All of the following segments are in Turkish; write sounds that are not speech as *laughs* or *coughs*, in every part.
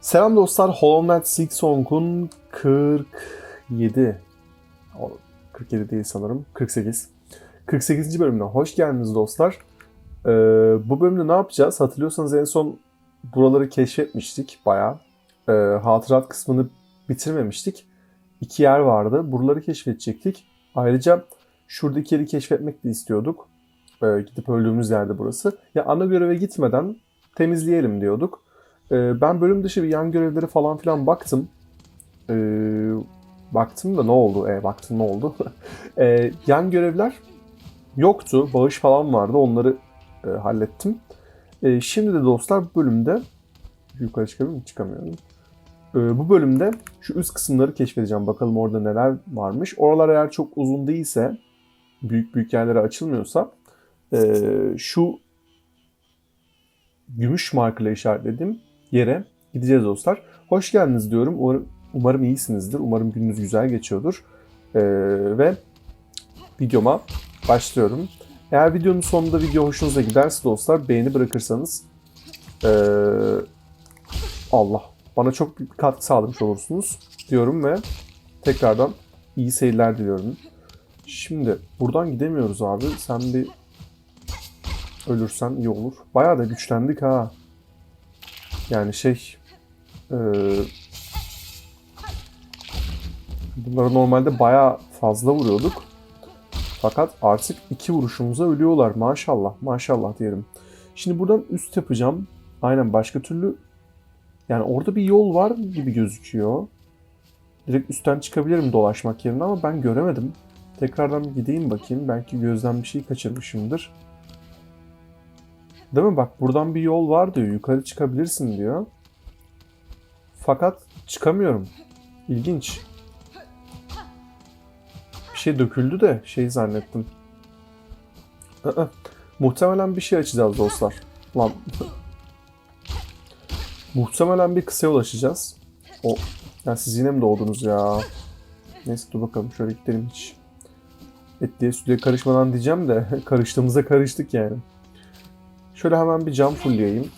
Selam dostlar. Hollow Knight Silksong'un 47 o, 47 değil sanırım. 48. 48. bölümüne hoş geldiniz dostlar. Ee, bu bölümde ne yapacağız? Hatırlıyorsanız en son buraları keşfetmiştik bayağı. Ee, hatırat kısmını bitirmemiştik. İki yer vardı. Buraları keşfedecektik. Ayrıca şuradaki yeri keşfetmek de istiyorduk. Ee, gidip öldüğümüz yerde burası. Ya ana göreve gitmeden temizleyelim diyorduk. Ee, ben bölüm dışı bir yan görevleri falan filan baktım. Ee, baktım da ne oldu? E, baktım ne oldu? *laughs* Ee, yan görevler yoktu. Bağış falan vardı. Onları e, hallettim. Ee, şimdi de dostlar bu bölümde yukarı çıkabilir miyim? Çıkamıyorum. Ee, bu bölümde şu üst kısımları keşfedeceğim. Bakalım orada neler varmış. Oralar eğer çok uzun değilse, büyük büyük yerlere açılmıyorsa e, şu gümüş markayla işaretlediğim yere gideceğiz dostlar. Hoş geldiniz diyorum. Umarım, umarım iyisinizdir. Umarım gününüz güzel geçiyordur. Ee, ve videoma başlıyorum. Eğer videonun sonunda video hoşunuza giderse dostlar beğeni bırakırsanız ee, Allah bana çok büyük katkı sağlamış olursunuz diyorum ve tekrardan iyi seyirler diliyorum. Şimdi buradan gidemiyoruz abi. Sen bir ölürsen iyi olur. Bayağı da güçlendik ha. Yani şey e, bunları normalde bayağı fazla vuruyorduk. Fakat artık iki vuruşumuza ölüyorlar. Maşallah, maşallah diyelim. Şimdi buradan üst yapacağım. Aynen başka türlü yani orada bir yol var gibi gözüküyor. Direkt üstten çıkabilirim dolaşmak yerine ama ben göremedim. Tekrardan bir gideyim bakayım. Belki gözden bir şey kaçırmışımdır. Değil mi? Bak buradan bir yol var diyor. Yukarı çıkabilirsin diyor. Fakat çıkamıyorum. İlginç. Bir şey döküldü de şey zannettim. Aa, muhtemelen bir şey açacağız dostlar. Lan. muhtemelen bir kısa yol açacağız. O. Ya siz yine mi doğdunuz ya? Neyse dur bakalım şöyle gidelim hiç. Etliye sütlüye karışmadan diyeceğim de *laughs* karıştığımıza karıştık yani. Şöyle hemen bir cam fullleyeyim.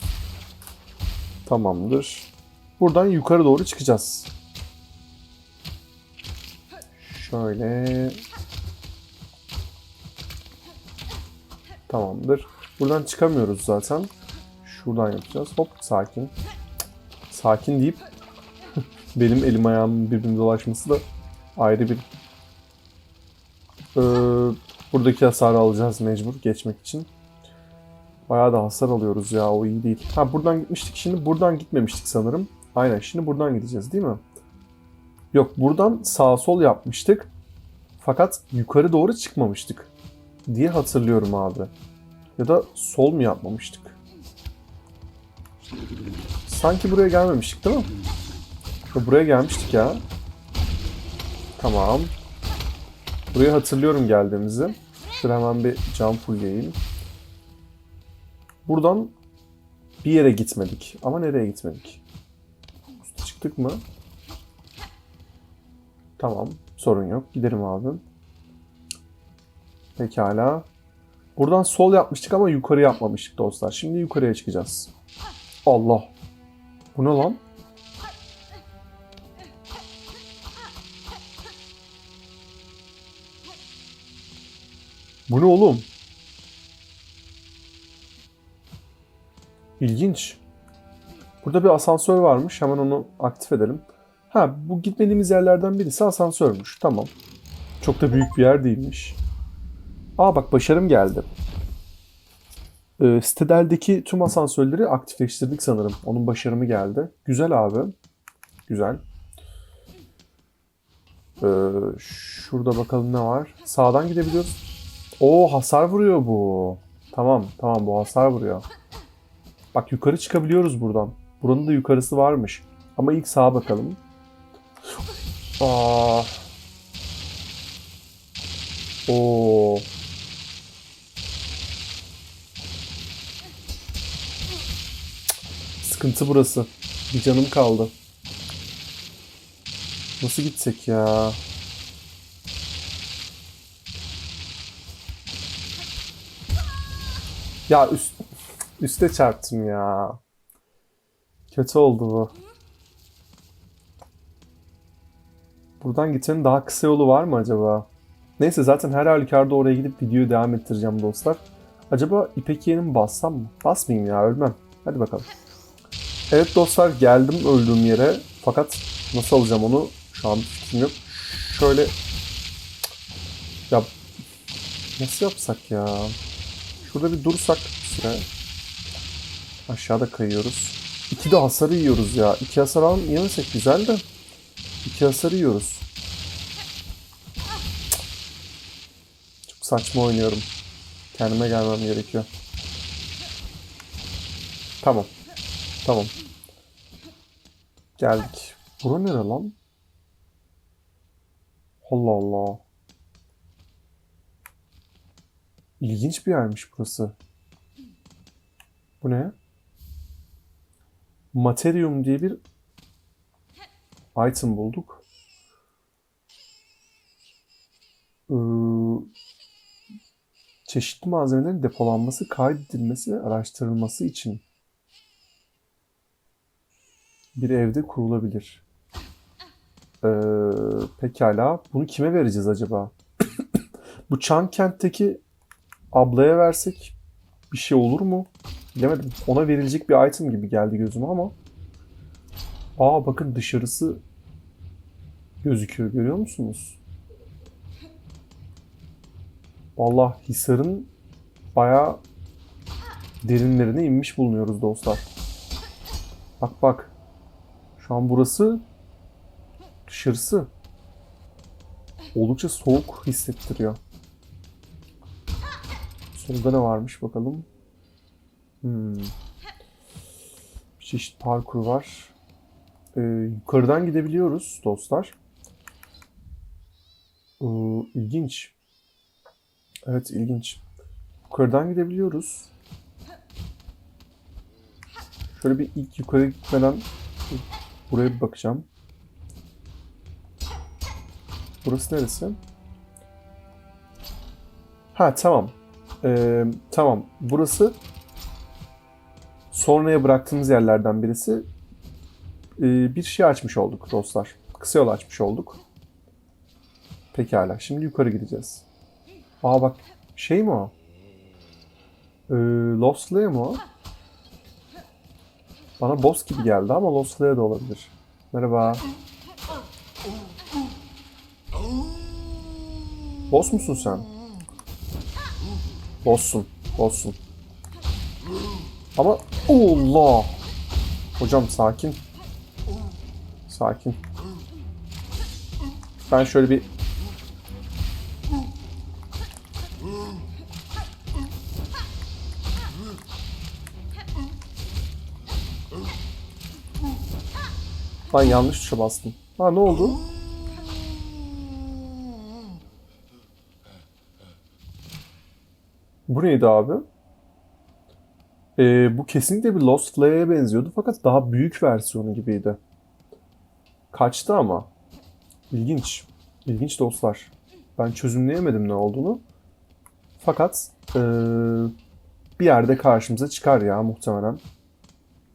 Tamamdır. Buradan yukarı doğru çıkacağız. Şöyle. Tamamdır. Buradan çıkamıyoruz zaten. Şuradan yapacağız. Hop sakin. Sakin deyip *laughs* benim elim ayağımın birbirine dolaşması da ayrı bir ee, buradaki hasarı alacağız mecbur geçmek için. Bayağı da hasar alıyoruz ya o iyi değil. Ha buradan gitmiştik şimdi buradan gitmemiştik sanırım. Aynen şimdi buradan gideceğiz değil mi? Yok buradan sağ sol yapmıştık. Fakat yukarı doğru çıkmamıştık. Diye hatırlıyorum abi. Ya da sol mu yapmamıştık? Sanki buraya gelmemiştik değil mi? Ya buraya gelmiştik ya. Tamam. Burayı hatırlıyorum geldiğimizi. Şöyle hemen bir cam fullleyeyim. Buradan bir yere gitmedik. Ama nereye gitmedik? Çıktık mı? Tamam. Sorun yok. Giderim abi. Pekala. Buradan sol yapmıştık ama yukarı yapmamıştık dostlar. Şimdi yukarıya çıkacağız. Allah. Bu ne lan? Bu ne oğlum? İlginç. Burada bir asansör varmış. Hemen onu aktif edelim. Ha bu gitmediğimiz yerlerden birisi asansörmüş. Tamam. Çok da büyük bir yer değilmiş. Aa bak başarım geldi. Ee, Stadel'deki tüm asansörleri aktifleştirdik sanırım. Onun başarımı geldi. Güzel abi. Güzel. Ee, şurada bakalım ne var. Sağdan gidebiliyoruz. Oo hasar vuruyor bu. Tamam tamam bu hasar vuruyor. Bak yukarı çıkabiliyoruz buradan. Buranın da yukarısı varmış. Ama ilk sağa bakalım. Aa. Oo. Sıkıntı burası. Bir canım kaldı. Nasıl gitsek ya? Ya üst, Üste çarptım ya. Kötü oldu bu. Buradan gitmenin daha kısa yolu var mı acaba? Neyse zaten her halükarda oraya gidip videoyu devam ettireceğim dostlar. Acaba İpek yeğeni bassam mı? Basmayayım ya ölmem. Hadi bakalım. Evet dostlar geldim öldüğüm yere. Fakat nasıl alacağım onu şu an fikrim yok. Şöyle... Ya nasıl yapsak ya? Şurada bir dursak bir süre. Aşağıda kayıyoruz. İki de hasarı yiyoruz ya. İki hasar al yemesek güzel de. İki hasarı yiyoruz. Çok saçma oynuyorum. Kendime gelmem gerekiyor. Tamam. Tamam. Geldik. Bura nere lan? Allah Allah. İlginç bir yermiş burası. Bu ne? Materium diye bir item bulduk. Ee, çeşitli malzemelerin depolanması, kaydedilmesi araştırılması için bir evde kurulabilir. Ee, pekala. Bunu kime vereceğiz acaba? *coughs* Bu Çankent'teki ablaya versek bir şey olur mu? Bilemedim. Ona verilecek bir item gibi geldi gözüme ama. Aa bakın dışarısı gözüküyor. Görüyor musunuz? Vallahi Hisar'ın bayağı derinlerine inmiş bulunuyoruz dostlar. Bak bak. Şu an burası dışarısı. Oldukça soğuk hissettiriyor. Solda ne varmış bakalım. Hmm. Bir çeşit parkur var. Ee, yukarıdan gidebiliyoruz dostlar. Ee, ilginç. Evet ilginç. Yukarıdan gidebiliyoruz. Şöyle bir ilk yukarı gitmeden buraya bir bakacağım. Burası neresi? Ha tamam. Ee, tamam. Burası sonraya bıraktığımız yerlerden birisi. Ee, bir şey açmış olduk dostlar. Kısa yol açmış olduk. Pekala. Şimdi yukarı gideceğiz. Aa bak şey mi o? Ee, Lost Leia mi o? Bana boss gibi geldi ama Lost Leia da olabilir. Merhaba. Boss musun sen? Boss'sun. Boss'sun. Ama Allah. Hocam sakin. Sakin. Ben şöyle bir Lan yanlış tuşa bastım. Ha ne oldu? Bu neydi abi? Ee, bu kesinlikle bir Lost Leia'ya benziyordu fakat daha büyük versiyonu gibiydi. Kaçtı ama. İlginç. İlginç dostlar. Ben çözümleyemedim ne olduğunu. Fakat ee, bir yerde karşımıza çıkar ya muhtemelen.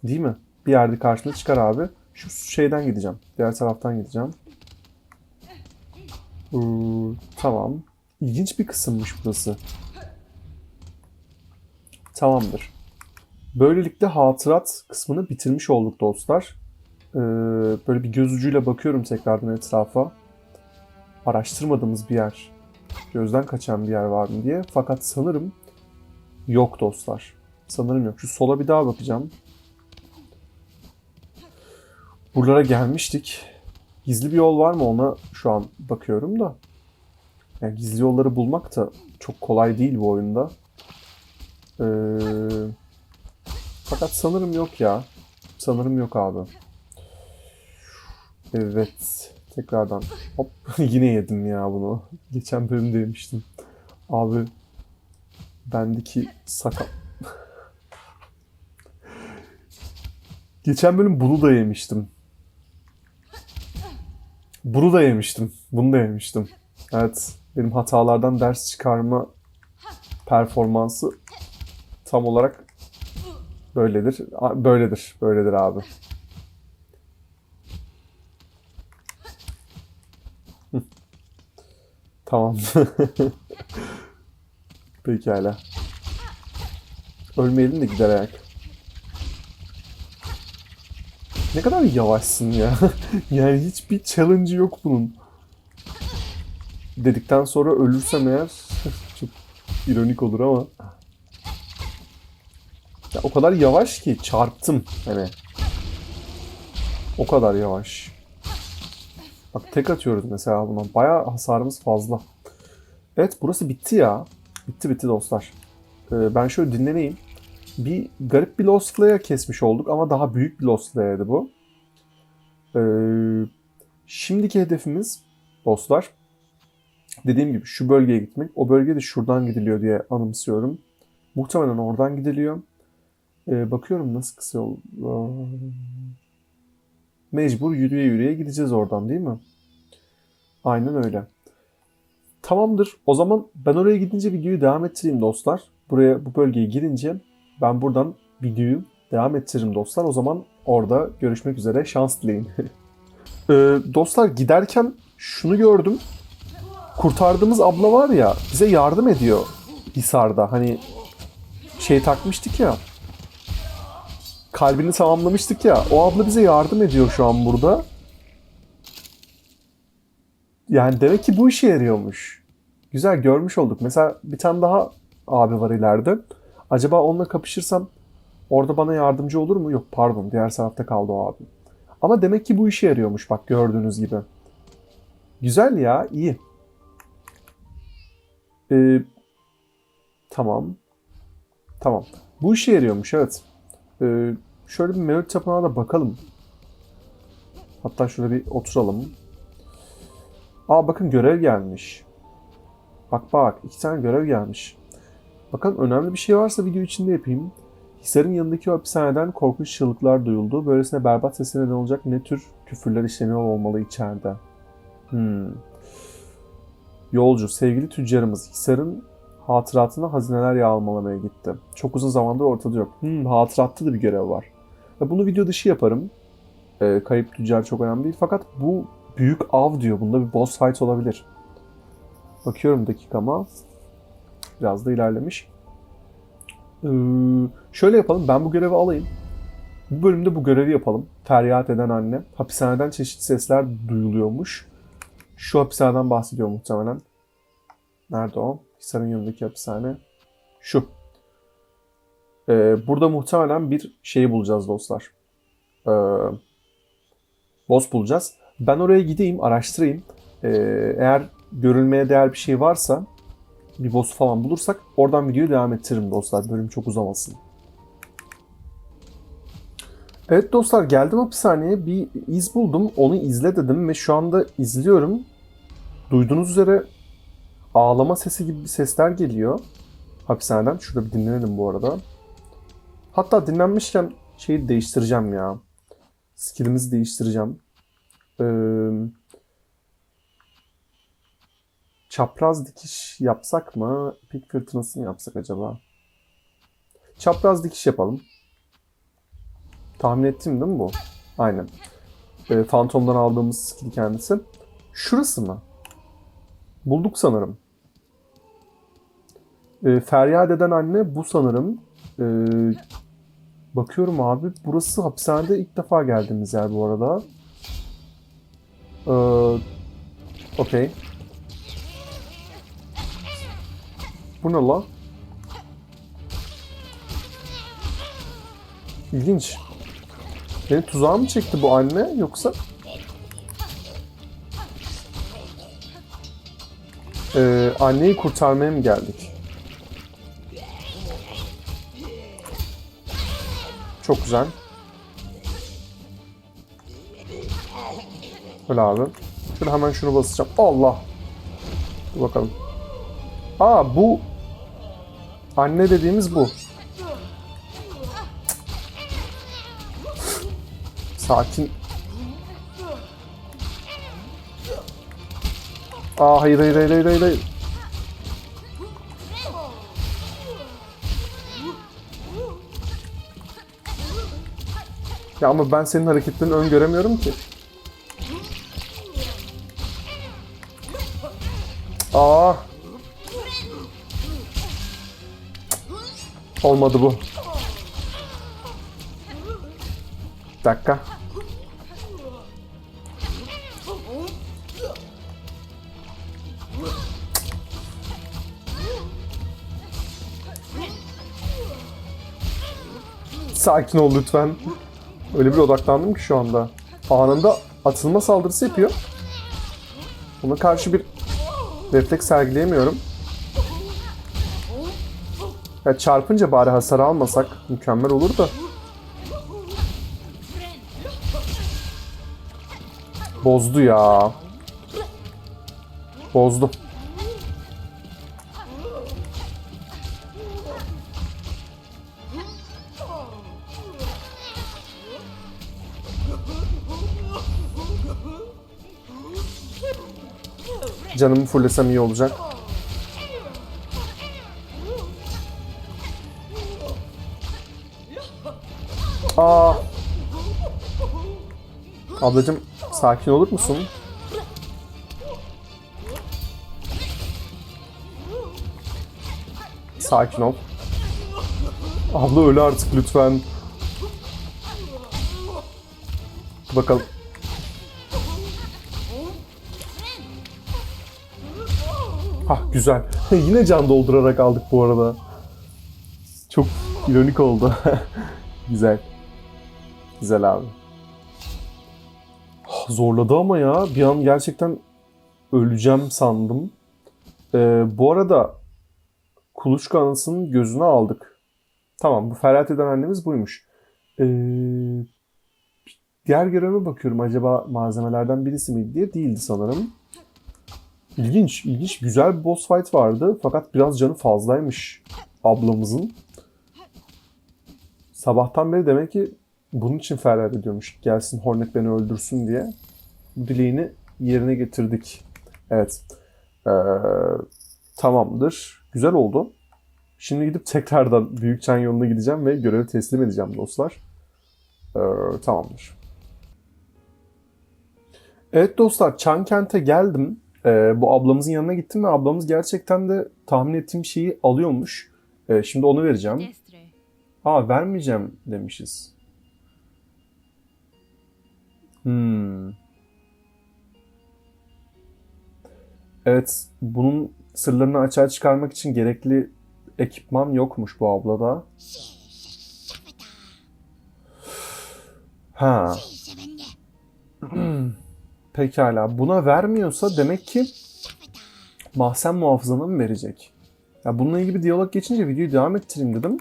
Değil mi? Bir yerde karşımıza çıkar abi. Şu şeyden gideceğim. Diğer taraftan gideceğim. Ee, tamam. İlginç bir kısımmış burası. Tamamdır. Böylelikle hatırat kısmını bitirmiş olduk dostlar. Ee, böyle bir göz ucuyla bakıyorum tekrardan etrafa. Araştırmadığımız bir yer, gözden kaçan bir yer var mı diye. Fakat sanırım yok dostlar. Sanırım yok. Şu sola bir daha bakacağım. Buralara gelmiştik. Gizli bir yol var mı ona şu an bakıyorum da. Yani gizli yolları bulmak da çok kolay değil bu oyunda. Ee, fakat sanırım yok ya. Sanırım yok abi. Evet. Tekrardan. Hop. *laughs* Yine yedim ya bunu. Geçen bölümde yemiştim. Abi. Bendeki sakat. *laughs* Geçen bölüm bunu da yemiştim. Bunu da yemiştim. Bunu da yemiştim. Evet. Benim hatalardan ders çıkarma performansı tam olarak böyledir. Böyledir. Böyledir abi. Tamam. *laughs* Pekala. Ölmeyelim de gider ayak. Ne kadar yavaşsın ya. *laughs* yani hiçbir challenge yok bunun. Dedikten sonra ölürsem eğer *laughs* çok ironik olur ama. Ya o kadar yavaş ki çarptım hani. O kadar yavaş. Bak tek atıyoruz mesela buna. Bayağı hasarımız fazla. Evet burası bitti ya. Bitti bitti dostlar. Ee, ben şöyle dinleneyim. Bir garip bir Lost Layer kesmiş olduk ama daha büyük bir Lost Layer'di bu. Ee, şimdiki hedefimiz dostlar dediğim gibi şu bölgeye gitmek. O bölge de şuradan gidiliyor diye anımsıyorum. Muhtemelen oradan gidiliyor. Ee, bakıyorum nasıl kısa yol. Mecbur yürüye yürüye gideceğiz oradan değil mi? Aynen öyle. Tamamdır. O zaman ben oraya gidince videoyu devam ettireyim dostlar. Buraya bu bölgeye girince ben buradan videoyu devam ettiririm dostlar. O zaman orada görüşmek üzere. Şans dileyin. *laughs* Ee, dostlar giderken şunu gördüm. Kurtardığımız abla var ya bize yardım ediyor Hisar'da. Hani şey takmıştık ya. Kalbini tamamlamıştık ya. O abla bize yardım ediyor şu an burada. Yani demek ki bu işe yarıyormuş. Güzel görmüş olduk. Mesela bir tane daha abi var ileride. Acaba onunla kapışırsam orada bana yardımcı olur mu? Yok pardon diğer tarafta kaldı o abi. Ama demek ki bu işe yarıyormuş bak gördüğünüz gibi. Güzel ya iyi. Ee, tamam. Tamam. Bu işe yarıyormuş evet. Ee, şöyle bir Melody Tapınağı'na da bakalım. Hatta şurada bir oturalım. Aa bakın görev gelmiş. Bak bak iki tane görev gelmiş. Bakın önemli bir şey varsa video içinde yapayım. Hisar'ın yanındaki hapishaneden korkunç çığlıklar duyuldu. Böylesine berbat sesine neden olacak ne tür küfürler işleniyor olmalı içeride. Hmm. Yolcu, sevgili tüccarımız Hisar'ın hatıratına hazineler yağmalamaya gitti. Çok uzun zamandır ortada yok. Hmm, hatıratta da bir görev var. Ve bunu video dışı yaparım. Ee, kayıp tüccar çok önemli değil. Fakat bu büyük av diyor. Bunda bir boss fight olabilir. Bakıyorum dakikama. Biraz da ilerlemiş. Ee, şöyle yapalım. Ben bu görevi alayım. Bu bölümde bu görevi yapalım. Feryat eden anne. Hapishaneden çeşitli sesler duyuluyormuş. Şu hapishaneden bahsediyor muhtemelen. Nerede o? Hisar'ın yanındaki hapishane. Şu. Ee, burada muhtemelen bir şeyi bulacağız dostlar. Ee, boss bulacağız. Ben oraya gideyim, araştırayım. Ee, eğer görülmeye değer bir şey varsa bir boss falan bulursak oradan videoyu devam ettiririm dostlar. Bölüm çok uzamasın. Evet dostlar geldim hapishaneye bir iz buldum. Onu izle dedim ve şu anda izliyorum. Duyduğunuz üzere ağlama sesi gibi sesler geliyor hapishaneden. Şurada bir dinlenelim bu arada. Hatta dinlenmişken şeyi değiştireceğim ya. Skillimizi değiştireceğim. Ee, çapraz dikiş yapsak mı? Pik fırtınası mı yapsak acaba? Çapraz dikiş yapalım. Tahmin ettim değil mi bu? Aynen. Ee, Phantom'dan aldığımız skill kendisi. Şurası mı? Bulduk sanırım. Ee, feryat eden anne bu sanırım. Ee, bakıyorum abi. Burası hapishanede ilk defa geldiğimiz yer bu arada. Ee, Okey. Bu ne la? İlginç. Beni tuzağa mı çekti bu anne yoksa? Ee, anneyi kurtarmaya mı geldik? Çok güzel. Öyle abi. Şöyle hemen şunu basacağım. Allah. Dur bakalım. Aa bu anne dediğimiz bu. Sakin. Aa hayır hayır hayır hayır hayır. Ya ama ben senin hareketlerini öngöremiyorum ki. Aa. Olmadı bu. Bir dakika. Sakin ol lütfen. Öyle bir odaklandım ki şu anda. Anında atılma saldırısı yapıyor. Buna karşı bir refleks sergileyemiyorum. Ya çarpınca bari hasar almasak mükemmel olur da. Bozdu ya. Bozdu. Canımı fullesem iyi olacak. Aa. Ablacım sakin olur musun? Sakin ol. Abla öyle artık lütfen. Bakalım. Hah güzel. *laughs* Yine can doldurarak aldık bu arada. Çok ironik oldu. *laughs* güzel. Güzel abi. Ah, Zorladı ama ya. Bir an gerçekten öleceğim sandım. Ee, bu arada kuluçka anasının gözünü aldık. Tamam bu feryat eden annemiz buymuş. Ee, diğer göreve bakıyorum acaba malzemelerden birisi miydi diye değildi sanırım. İlginç, ilginç. Güzel bir boss fight vardı. Fakat biraz canı fazlaymış ablamızın. Sabahtan beri demek ki bunun için feryat ediyormuş. Gelsin Hornet beni öldürsün diye. Bu dileğini yerine getirdik. Evet. Ee, tamamdır. Güzel oldu. Şimdi gidip tekrardan Büyük Çan yoluna gideceğim ve görevi teslim edeceğim dostlar. Ee, tamamdır. Evet dostlar Çan Kent'e geldim. Ee, bu ablamızın yanına gittim ve ablamız gerçekten de tahmin ettiğim şeyi alıyormuş. Ee, şimdi onu vereceğim. Aa vermeyeceğim demişiz. Hmm. Evet, bunun sırlarını açığa çıkarmak için gerekli ekipman yokmuş bu ablada. Ha. Pekala. Buna vermiyorsa demek ki mahzen muhafızana mı verecek? Ya bununla ilgili bir diyalog geçince videoyu devam ettireyim dedim.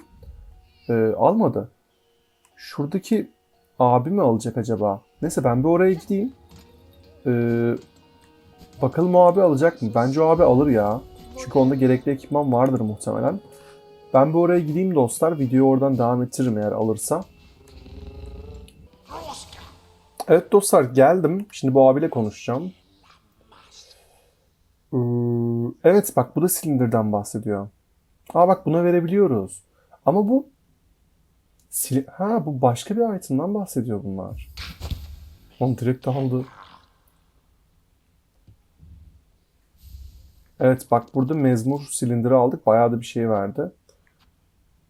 Ee, almadı. Şuradaki abi mi alacak acaba? Neyse ben bir oraya gideyim. Ee, bakalım o abi alacak mı? Bence o abi alır ya. Çünkü onda gerekli ekipman vardır muhtemelen. Ben bir oraya gideyim dostlar. Videoyu oradan devam ettiririm eğer alırsa. Evet dostlar geldim. Şimdi bu abiyle konuşacağım. Ee, evet bak bu da silindirden bahsediyor. Aa bak buna verebiliyoruz. Ama bu Sil- ha bu başka bir item'dan bahsediyor bunlar. Onu direkt aldı. Evet bak burada mezmur silindiri aldık. Bayağı da bir şey verdi.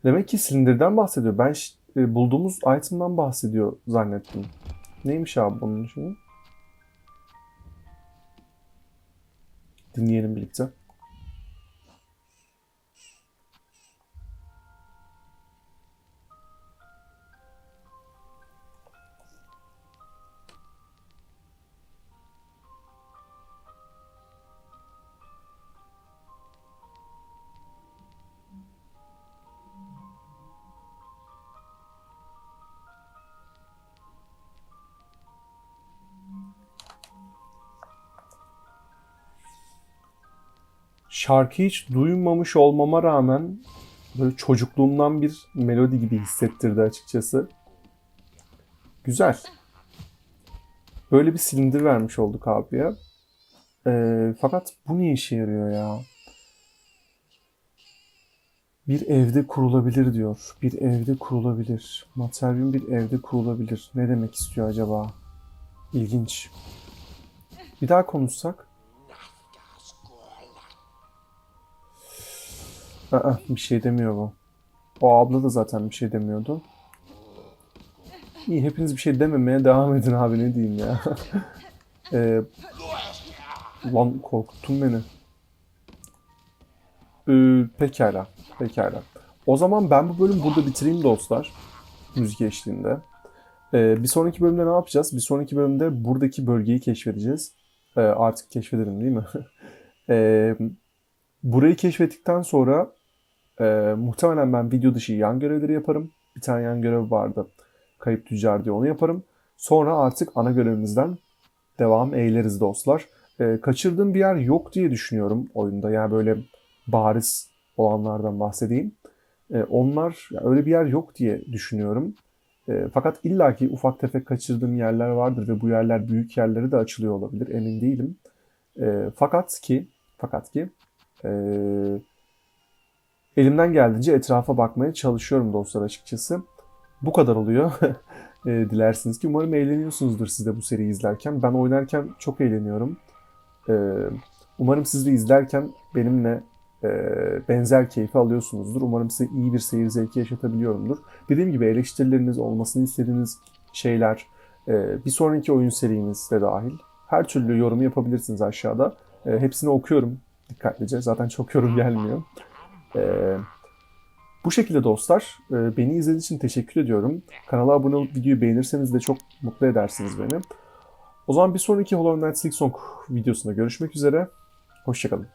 Demek ki silindirden bahsediyor. Ben e, bulduğumuz item'dan bahsediyor zannettim. Neymiş abi bunun için? Dinleyelim birlikte. Şarkı hiç duymamış olmama rağmen böyle çocukluğumdan bir melodi gibi hissettirdi açıkçası. Güzel. Böyle bir silindir vermiş olduk abiye. Ee, fakat bu ne işe yarıyor ya? Bir evde kurulabilir diyor. Bir evde kurulabilir. Materyum bir evde kurulabilir. Ne demek istiyor acaba? İlginç. Bir daha konuşsak. Aa, bir şey demiyor bu. O abla da zaten bir şey demiyordu. İyi hepiniz bir şey dememeye devam edin abi ne diyeyim ya. *laughs* Ee, lan korkuttun beni. Ee, pekala. Pekala. O zaman ben bu bölüm burada bitireyim dostlar. Müzik eşliğinde. Ee, bir sonraki bölümde ne yapacağız? Bir sonraki bölümde buradaki bölgeyi keşfedeceğiz. Ee, artık keşfedelim değil mi? *laughs* Ee, burayı keşfettikten sonra e, muhtemelen ben video dışı yan görevleri yaparım. Bir tane yan görev vardı. Kayıp tüccar diye onu yaparım. Sonra artık ana görevimizden devam eyleriz dostlar. Ee, kaçırdığım bir yer yok diye düşünüyorum oyunda. Yani böyle bariz olanlardan bahsedeyim. Ee, onlar ya öyle bir yer yok diye düşünüyorum. Ee, fakat illaki ufak tefek kaçırdığım yerler vardır ve bu yerler büyük yerlere de açılıyor olabilir. Emin değilim. Ee, fakat ki fakat ki ee, elimden geldiğince etrafa bakmaya çalışıyorum dostlar açıkçası. Bu kadar oluyor. *laughs* E, dilersiniz ki. Umarım eğleniyorsunuzdur siz de bu seriyi izlerken. Ben oynarken çok eğleniyorum. E, umarım siz de izlerken benimle e, benzer keyfi alıyorsunuzdur. Umarım size iyi bir seyir zevki yaşatabiliyorumdur. Dediğim gibi eleştirileriniz, olmasını istediğiniz şeyler, bir sonraki oyun serimiz de dahil. Her türlü yorumu yapabilirsiniz aşağıda. Hepsini okuyorum dikkatlice. Zaten çok yorum gelmiyor. E, bu şekilde dostlar. e, Beni izlediğiniz için teşekkür ediyorum. Kanala abone olup videoyu beğenirseniz de çok mutlu edersiniz beni. O zaman bir sonraki Hollow Knight Silk Song videosunda görüşmek üzere. Hoşçakalın.